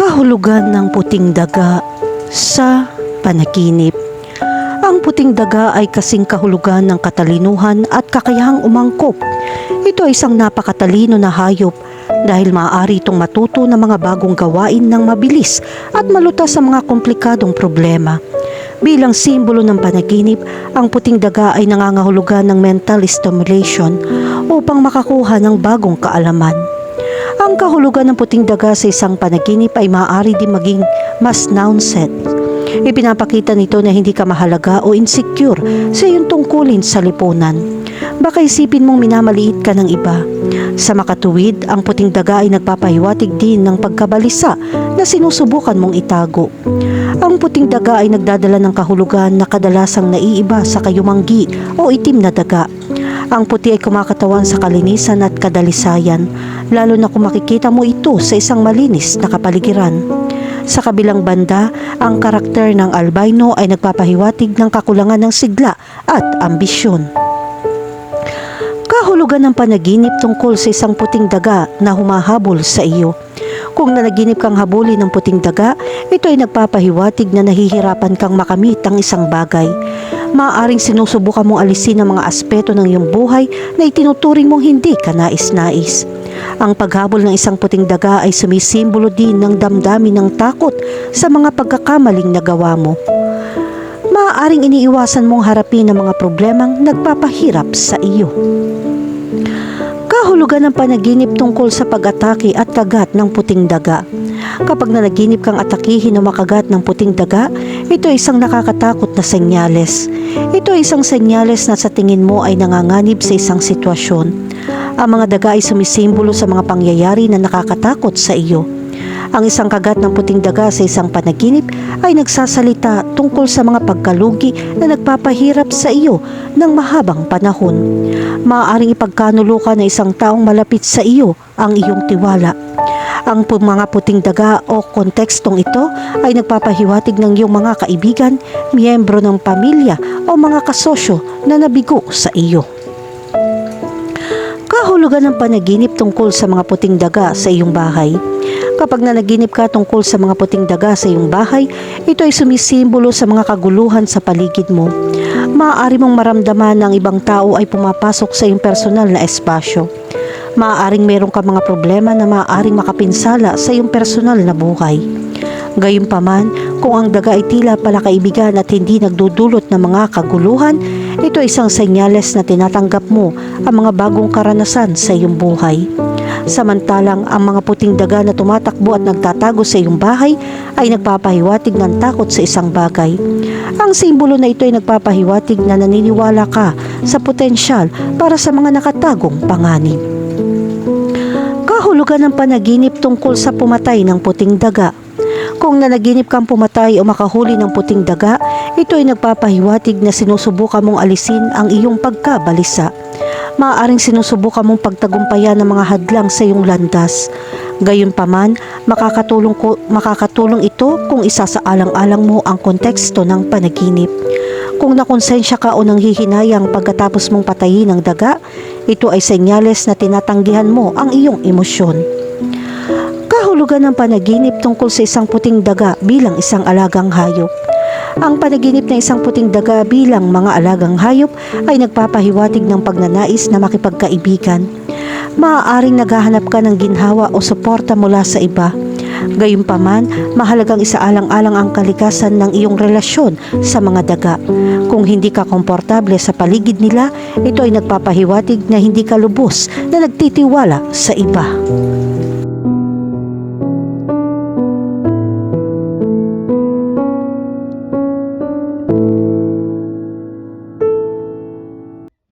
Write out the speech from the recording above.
Kahulugan ng puting daga sa panaginip. Ang puting daga ay kasing kahulugan ng katalinuhan at kakayahang umangkop. Ito ay isang napakatalino na hayop dahil maaari itong matuto ng mga bagong gawain ng mabilis at malutas sa mga komplikadong problema. Bilang simbolo ng panaginip, ang puting daga ay nangangahulugan ng mental stimulation upang makakuha ng bagong kaalaman. Ang kahulugan ng puting daga sa isang panaginip ay maaari din maging mas noun-set. Ipinapakita nito na hindi ka mahalaga o insecure sa iyong tungkulin sa lipunan. Baka isipin mong minamaliit ka ng iba. Sa makatuwid, ang puting daga ay nagpapahiwatig din ng pagkabalisa na sinusubukan mong itago. Ang puting daga ay nagdadala ng kahulugan na kadalasang naiiba sa kayumanggi o itim na daga. Ang puti ay kumakatawan sa kalinisan at kadalisayan, lalo na kung makikita mo ito sa isang malinis na kapaligiran. Sa kabilang banda, ang karakter ng albino ay nagpapahiwatig ng kakulangan ng sigla at ambisyon. Kahulugan ng panaginip tungkol sa isang puting daga na humahabol sa iyo. Kung nanaginip kang habulin ng puting daga, ito ay nagpapahiwatig na nahihirapan kang makamit ang isang bagay. Maaaring sinusubukan mong alisin ang mga aspeto ng iyong buhay na itinuturing mong hindi ka nais-nais. Ang paghabol ng isang puting daga ay sumisimbolo din ng damdamin ng takot sa mga pagkakamaling nagawa mo. Maaaring iniiwasan mong harapin ang mga problemang nagpapahirap sa iyo. Kahulugan ng panaginip tungkol sa pag-atake at kagat ng puting daga. Kapag nanaginip kang atakihin o makagat ng puting daga, ito ay isang nakakatakot na senyales. Ito ay isang senyales na sa tingin mo ay nanganganib sa isang sitwasyon. Ang mga daga ay sumisimbolo sa mga pangyayari na nakakatakot sa iyo. Ang isang kagat ng puting daga sa isang panaginip ay nagsasalita tungkol sa mga pagkalugi na nagpapahirap sa iyo ng mahabang panahon. Maaaring ipagkanulo ka ng isang taong malapit sa iyo ang iyong tiwala. Ang mga puting daga o kontekstong ito ay nagpapahiwatig ng iyong mga kaibigan, miyembro ng pamilya o mga kasosyo na nabigo sa iyo. Kahulugan ng panaginip tungkol sa mga puting daga sa iyong bahay. Kapag nanaginip ka tungkol sa mga puting daga sa iyong bahay, ito ay sumisimbolo sa mga kaguluhan sa paligid mo. Maaari mong maramdaman na ang ibang tao ay pumapasok sa iyong personal na espasyo. Maaaring meron ka mga problema na maaaring makapinsala sa iyong personal na buhay. Gayunpaman, kung ang daga ay tila pala kaibigan at hindi nagdudulot ng mga kaguluhan, ito ay isang senyales na tinatanggap mo ang mga bagong karanasan sa iyong buhay. Samantalang ang mga puting daga na tumatakbo at nagtatago sa iyong bahay ay nagpapahiwatig ng takot sa isang bagay. Ang simbolo na ito ay nagpapahiwatig na naniniwala ka sa potensyal para sa mga nakatagong panganib. Kahulugan ng panaginip tungkol sa pumatay ng puting daga. Kung nanaginip kang pumatay o makahuli ng puting daga, ito ay nagpapahiwatig na sinusubukan mong alisin ang iyong pagkabalisa. Maaaring sinusubukan mong pagtagumpayan ng mga hadlang sa iyong landas. Gayunpaman, makakatulong, ko, makakatulong ito kung isasaalang-alang mo ang konteksto ng panaginip. Kung nakonsensya ka o nanghihinayang pagkatapos mong patayin ang daga, ito ay senyales na tinatanggihan mo ang iyong emosyon. Kahulugan ng panaginip tungkol sa isang puting daga bilang isang alagang hayop. Ang panaginip ng isang puting daga bilang mga alagang hayop ay nagpapahiwatig ng pagnanais na makipagkaibigan. Maaaring naghahanap ka ng ginhawa o suporta mula sa iba. Gayunpaman, mahalagang isaalang-alang ang kalikasan ng iyong relasyon sa mga daga. Kung hindi ka komportable sa paligid nila, ito ay nagpapahiwatig na hindi ka lubos na nagtitiwala sa iba.